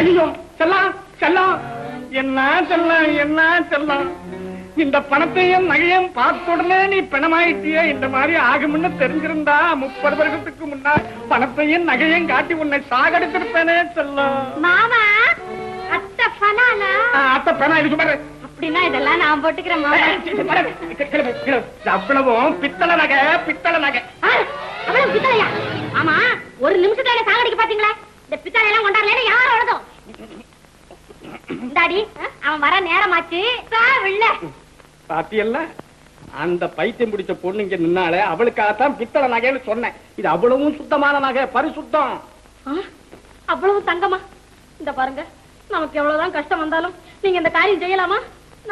ஐயோ செல்லாம் செல்லாம் என்ன செல்லம் என்ன செல்லம் இந்த பணத்தையும் நகையும் பார்த்த உடனே நீ பிணமாயிட்டிய இந்த மாதிரி ஆகும்னு தெரிஞ்சிருந்தா முப்பது வருஷத்துக்கு முன்னாடி பணத்தையும் நகையும் காட்டி உன்னை சாகடிச்சிருப்பேனே செல்லம் மாமா அத்தை பனானா ஆ, அத்தை பிணம் இது சும்மா. அப்படின்னா இதெல்லாம் நான் போட்டுக்கிறேன் அவ்வளவும் பித்தளை நகை பித்தளை நகை அவ்வளவு பித்தளையா? ஆமா ஒரு நிமிஷத்துல சாகடிக்க பாத்தீங்களா? இந்த பித்தளை எல்லாம் கொண்டாடல யார் அழுதும் இந்தாடி அவன் வர நேரமாச்சு. சாவில்ல பாத்தியல்ல? அந்த பைத்தியம் பிடிச்ச பொண்ணு இங்க நின்னாலே அவளுக்காகத்தான் பித்தளை நகைன்னு சொன்னேன். இது அவ்வளவும் சுத்தமான நகை பரிசுத்தம். அவ்வளவு தங்கமா? இந்த பாருங்க நமக்கு எவ்வளவுதான் கஷ்டம் வந்தாலும் நீங்க இந்த காரியம் செய்யலாமா?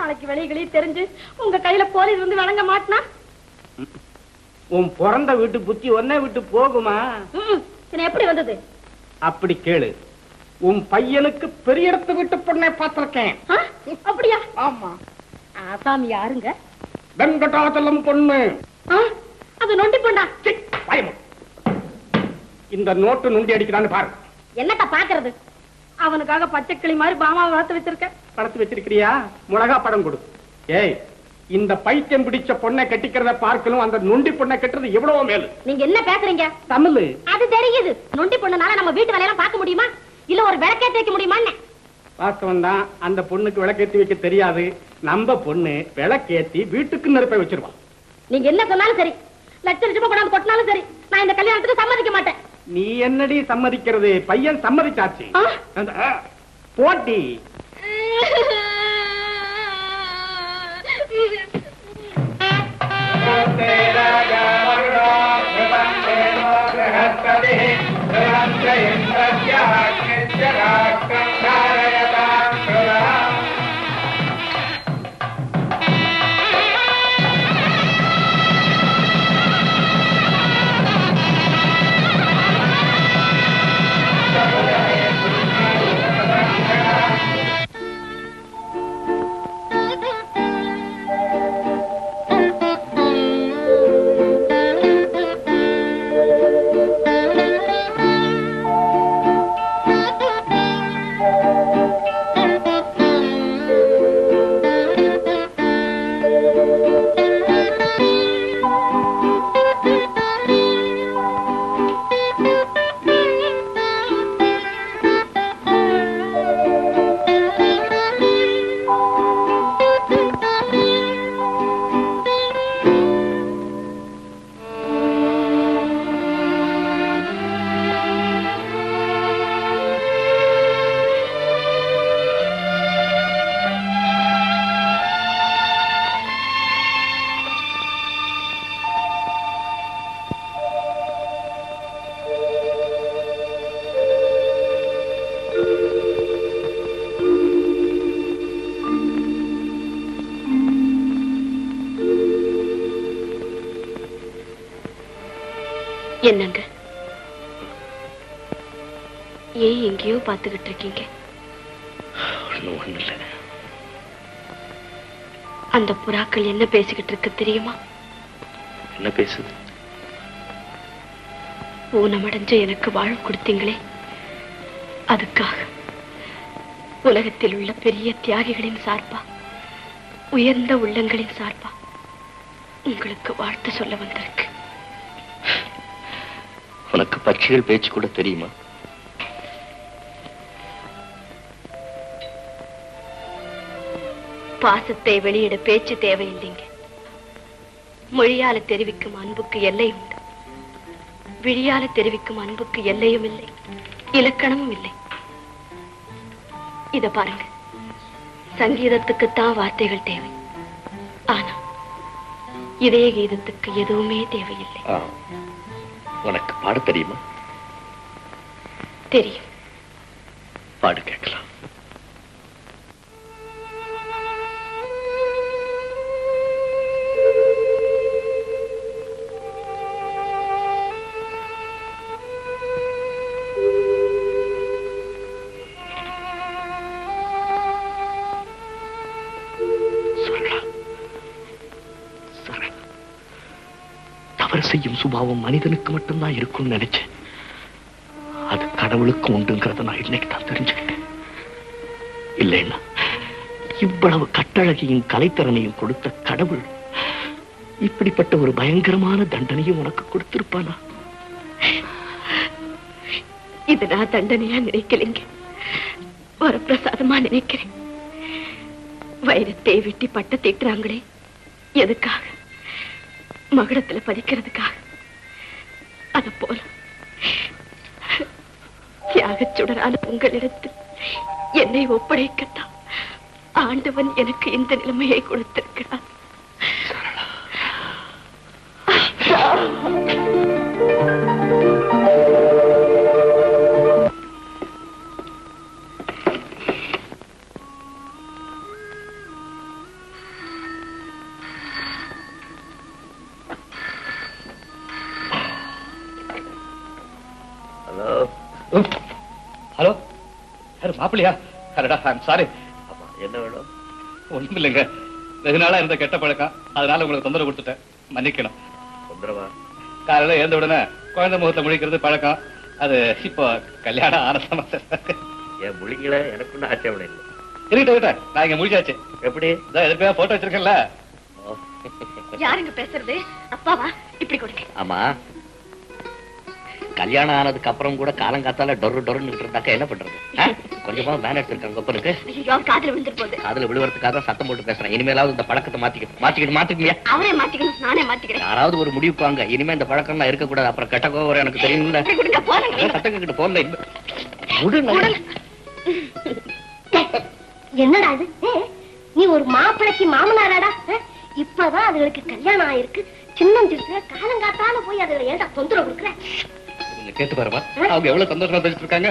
நாளைக்கு வெளியே தெரிஞ்சு உங்க கையில போலீஸ் வந்து வழங்க மாட்டினா? உன் பிறந்த வீட்டு புத்தி ஒன்னே விட்டு போகுமா? எப்படி வந்தது? அப்படி கேளு. உன் பையனுக்கு பெரிய இடத்து வீட்டு பொண்ணை பார்த்திருக்கேன்? அப்படியா? ஆமா. ஆசாமி யாருங்க? வெங்கடாச்சலம் பொண்ணு? அது நொண்டி பயமு. இந்த நோட்டு நுண்டி அடிக்கிறான்னு பாரு. என்னத்த பாக்குறது? அவனுக்காக பச்சை கிளி மாதிரி பாமாவை வளர்த்து வச்சிருக்கேன் படத்து வச்சிருக்கிறியா? மிளகா படம் கொடு. ஏய் இந்த பைத்தியம் பிடிச்ச பொண்ணை கட்டிக்கிறத பார்க்கணும் அந்த நுண்டி பொண்ணை கட்டுறது எவ்வளவு மேலு. நீங்க என்ன பேசுறீங்க? தமிழ். அது தெரியுது. நொண்டி பொண்ணுனால நம்ம வீட்டு வேலையெல்லாம் பார்க்க முடியுமா? இல்ல ஒரு விளக்கேத்தி வைக்க முடியுமா வாஸ்தவம் தான் அந்த பொண்ணுக்கு விளக்கேத்தி வைக்க தெரியாது. நம்ம பொண்ணு விளக்கேத்தி வீட்டுக்கு நெருப்பை வச்சிருவான் நீங்க என்ன சொன்னாலும் சரி. லட்ச லட்சமா கொண்டாந்து கொட்டினாலும் சரி. நான் இந்த கல்யாணத்துக்கு சம்மதிக்க மாட்டேன். நீ என்னடி சம்மதிக்கிறது? பையன் சம்மதிச்சாச்சு. ஆ? ृहपतिः राज्यस्या என்னங்க? ஏன் எங்கேயோ பாத்துக்கிட்டு இருக்கீங்க அந்த புறாக்கள் என்ன பேசிக்கிட்டு இருக்கு தெரியுமா? என்ன பேசுது? ஊனமடைஞ்ச எனக்கு வாழ்வு கொடுத்தீங்களே. அதுக்காக உலகத்தில் உள்ள பெரிய தியாகிகளின் சார்பா உயர்ந்த உள்ளங்களின் சார்பா உங்களுக்கு வாழ்த்து சொல்ல வந்திருக்கு. உனக்கு பட்சிகள் பேச்சு கூட தெரியுமா? பாசத்தை வெளியிட பேச்சு தேவையில்லைங்க. மொழியால தெரிவிக்கும் அன்புக்கு எல்லை உண்டு. விழியால தெரிவிக்கும் அன்புக்கு எல்லையும் இல்லை. இலக்கணமும் இல்லை. இத பாருங்க. சங்கீதத்துக்குத்தான் வார்த்தைகள் தேவை. ஆனா இதய கீதத்துக்கு எதுவுமே தேவையில்லை. உனக்கு பாட தெரியுமா? தெரியும். பாடு கேட்கலாம். செய்யும் சுபாவம் மனிதனுக்கு மட்டும்தான் இருக்கும்னு நினைச்சேன். அது கடவுளுக்கும் உண்டுங்கிறத நான் இன்னைக்கு தான் தெரிஞ்சுக்கிட்டேன் இல்லைன்னா இவ்வளவு கட்டழகையும் கலைத்திறனையும் கொடுத்த கடவுள் இப்படிப்பட்ட ஒரு பயங்கரமான தண்டனையும் உனக்கு கொடுத்திருப்பானா? இது நான் தண்டனையா நினைக்கலைங்க. வரப்பிரசாதமா நினைக்கிறேன். வைரத்தை வெட்டி பட்ட திட்டுறாங்களே. எதுக்காக? மகுடத்துல பதிக்கிறதுக்காக அது போல. தியாகச் சுடரான உங்களிடத்தில் என்னை ஒப்படைக்கத்தான் ஆண்டவன் எனக்கு இந்த நிலைமையை கொடுத்திருக்கிறான் ஹலோ. ஹலோ. யாரு மாப்பிள்ளையா? அடடா ஐம் சாரி ஆமா என்ன வேணும்? ஒண்ணும் இல்லைங்க வெகு நாளா இருந்த கெட்ட பழக்கம். அதனால உங்களுக்கு தொந்தரவு கொடுத்துட்டேன். மன்னிக்கணும். தொந்தரவா? காலையில எழுந்த உடனே குழந்தை முகத்தை முழிக்கிறது பழக்கம். அது இப்போ கல்யாணம் ஆனந்தமா என் முழிங்கள எனக்கு ஒன்றும் ஆட்சேபனை இல்லை. இருக்கட்டும் இருக்கட்டும் நான் இங்க முழிச்சாச்சு. எப்படி? இதான் எதுக்கு போட்டோ வச்சிருக்கேன்ல. யாருங்க பேசுறது? அப்பாவா? இப்படி கொடுங்க. ஆமா. கல்யாணம் ஆனதுக்கு அப்புறம் கூட காலங்காத்தால டொரு டொருன்னு இருந்தாக்கா என்ன பண்றது? கொஞ்சமா மேனேஜ் இருக்காங்க கொப்பனுக்கு காதுல விழுந்துட்டு விழுவறதுக்காக தான் சத்தம் போட்டு பேசுறேன். இனிமேலாவது இந்த பழக்கத்தை மாத்திக்க மாத்திக்கிட்டு மாத்திக்கலையா அவரே மாத்திக்கணும் நானே மாத்திக்கிறேன். யாராவது ஒரு முடிவுக்கு வாங்க. இனிமே இந்த பழக்கம்லாம் இருக்கக்கூடாது. அப்புறம் கெட்ட கோவம் வரும் எனக்கு தெரியும்ல. சத்தம் கிட்ட விடு என்னடா இது? ஏ, நீ ஒரு மாப்பிளைக்கு மாமனாராடா? இப்பதான் அதுகளுக்கு கல்யாணம் ஆயிருக்கு. சின்னம் சிறுசுல காலங்காத்தால போய் அதுல ஏன்டா தொந்தரவு கொடுக்குற? கொஞ்சம் கேட்டு பாருமா. அவங்க எவ்வளவு சந்தோஷமா பேசிட்டு இருக்காங்க.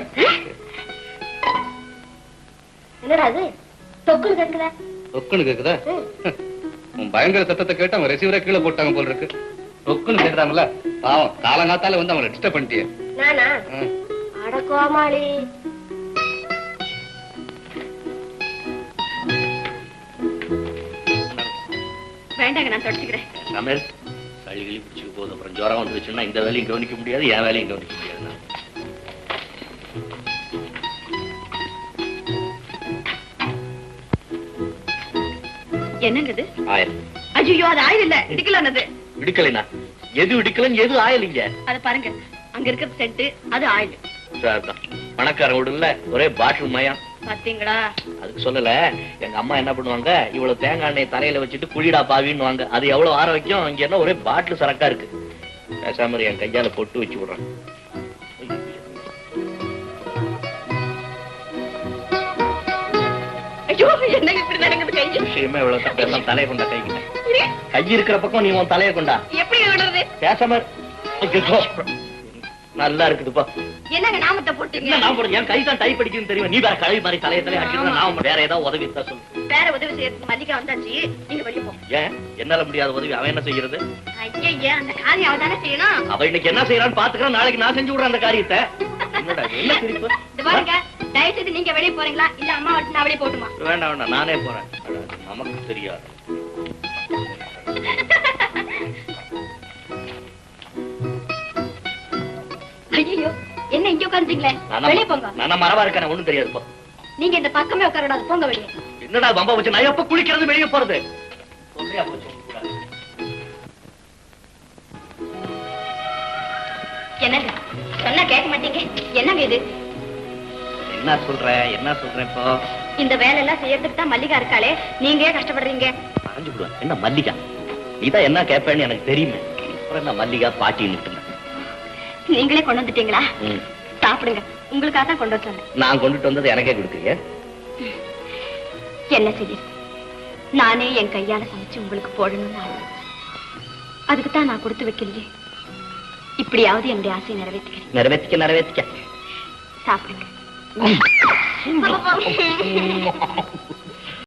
என்னடா இது? தொக்குன்னு கேட்குற ஒக்குன்னு கேக்குதா. உன் பயங்கர சத்தத்தை கேட்டு அவன் ரெசீவரை கீழே போட்டாங்க போல இருக்கு. ஒக்குன்னு கேக்குறாங்கல்ல பாவம் காலங்காத்தால வந்து அவங்களை டிஸ்டர்ப் பண்ணிட்டியே. நானா. அட கோமாளி. வேண்டாங்க நான் தொடச்சுக்கிறேன். சமையல் சளி கிளி பிடிச்சிக்க போகுது அப்புறம் ஜுரம் வந்துருச்சுன்னா இந்த வேலையும் கவனிக்க முடியாது என் வேலையும் கவனிக்க முடியாது. நான். என்னங்க இது ஆயில். ஐயோ அது ஆயில் இல்ல. இடிக்கலானது. இடிக்கலைனா எது இடிக்கலன்னு எது ஆயில் இங்க? அத பாருங்க. அங்க இருக்கிற சென்ட் அது ஆயில். வீடுல ஒரே பாட்டில் மயம். பாத்தீங்களா? அதுக்கு சொல்லல. எங்க அம்மா என்ன பண்ணுவாங்க? இவ்வளவு தேங்காய் எண்ணெய் தலையில வச்சுட்டு குழிடா பாவின்னுவாங்க. அது எவ்வளவு ஆரோக்கியம் இங்க என்ன ஒரே பாட்டில் சரக்கா இருக்கு. பேசாம என் கையால பொட்டு வச்சு விடுறேன். விஷயமே இவ்வளவு எல்லாம் தலையை கொண்டா கைக்கிட்ட கை இருக்கிற பக்கம் நீ உன் தலையை கொண்டா. எப்படி பேசாம. நல்லா இருக்குதுப்பா. என்னங்க நாமத்தை போட்டீங்க? என்ன நான் போடுறேன் என் கை தான் டைப் அடிக்குதுன்னு தெரியும்? நீ வேற கழுவி மாதிரி தலையை தலையை அடிக்கிறதா நான் வேற ஏதாவது உதவி இருந்தா சொல்லு. வேற உதவி செய்யறதுக்கு மல்லிகா வந்தாச்சு. நீங்க வெளிய போங்க ஏன்? என்னால முடியாத உதவி. அவன் என்ன செய்யறது? ஐயா அந்த காரியம் அவ தானே செய்யணும். அவ இன்னைக்கு என்ன செய்யறான்னு பாத்துக்கிறேன் நாளைக்கு நான் செஞ்சு விடுறேன் அந்த காரியத்தை. என்னடா இது? என்ன சிரிப்பு இது பாருங்க தயவு செய்து நீங்க வெளிய போறீங்களா? இல்ல அம்மா விட்டு நான் வெளிய போட்டுமா? வேண்டாம் வேண்டாம் நானே போறேன். நமக்கு தெரியாது. ஐயோ என்ன இங்க உட்காந்துட்டீங்களே வெளிய போங்க. நான் மரவா இருக்கேன் ஒண்ணும் தெரியாது போ. நீங்க இந்த பக்கமே உட்காரக்கூடாது போங்க வெளிய. என்னடா பம்பா வச்சு நான் எப்ப குளிக்கிறது வெளியே போறது? சொல்றியா போச்சு. என்னங்க சொன்னா கேட்க மாட்டீங்க? என்னங்க இது? என்ன சொல்ற என்ன சொல்றேன் இப்போ? இந்த வேலை எல்லாம் செய்யறதுக்கு தான் மல்லிகா இருக்காளே. நீங்க கஷ்டப்படுறீங்க? அரைஞ்சு விடுவேன் என்ன மல்லிகா? இதான் என்ன கேட்பேன்னு எனக்கு தெரியுமே. அப்புறம் என்ன மல்லிகா பாட்டின்னு நீங்களே கொண்டு வந்துட்டீங்களா. சாப்பிடுங்க. உங்களுக்காக தான் கொண்டு வச்சேன் நான் கொண்டுட்டு வந்தது எனக்கே கொடுக்குறீங்க? என்ன செய்யுது நானே என் கையால சமைச்சு உங்களுக்கு போடணும்னு ஆசை அதுக்கு தான் நான் கொடுத்து வைக்கலையே. இப்படியாவது என்னுடைய ஆசையை நிறைவேற்றிக்கிறேன். நிறைவேற்றிக்க நிறைவேற்றிக்க. சாப்பிடுங்க.